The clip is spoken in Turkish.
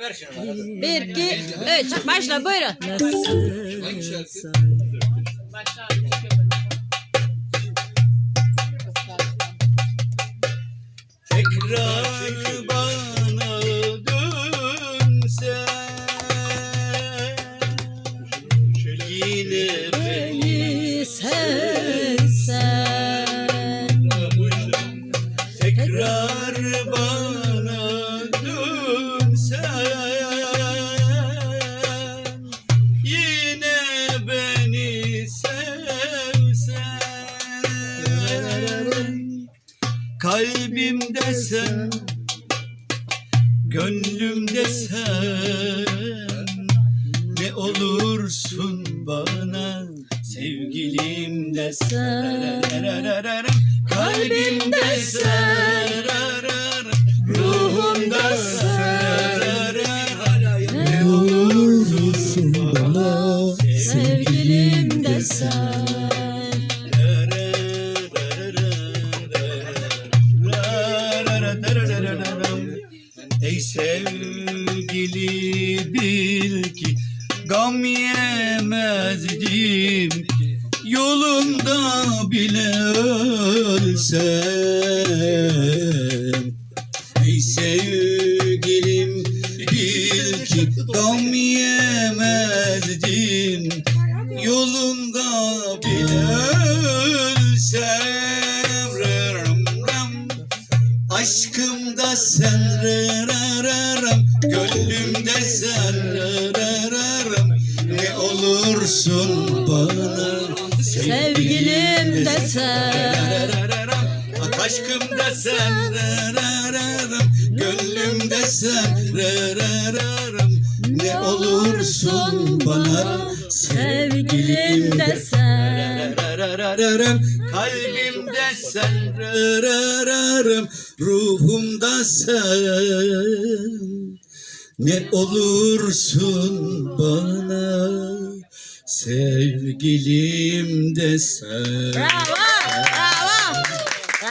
Ver şunu. Bir, iki, üç. Başla buyurun. Hangi şarkı? Tekrar bana dönsen Yine beni Beni Kalbimde sen Gönlümde sen. Ne olursun bana Sevgilim de sen. Kalbimde sen Ruhumda sen. Ne olursun bana Sevgilim de sen. Ey sevgili bil ki gam yemezdim. Yolunda bile ölsem. Ey sevgilim bil ki gam yemezdim. Yolunda bile ölsem. Aşkımda sen Gönlümde sen rarararım Ne olursun bana Sevgilim de sen. Aşkımda sen rarararım Gönlümde sen rarararım Ne olursun bana Sevgilim de sen. Rarararım. Kalbimde sen rarararım Ruhumda sen Ne olursun bana Sevgilim de sen Bravo, bravo.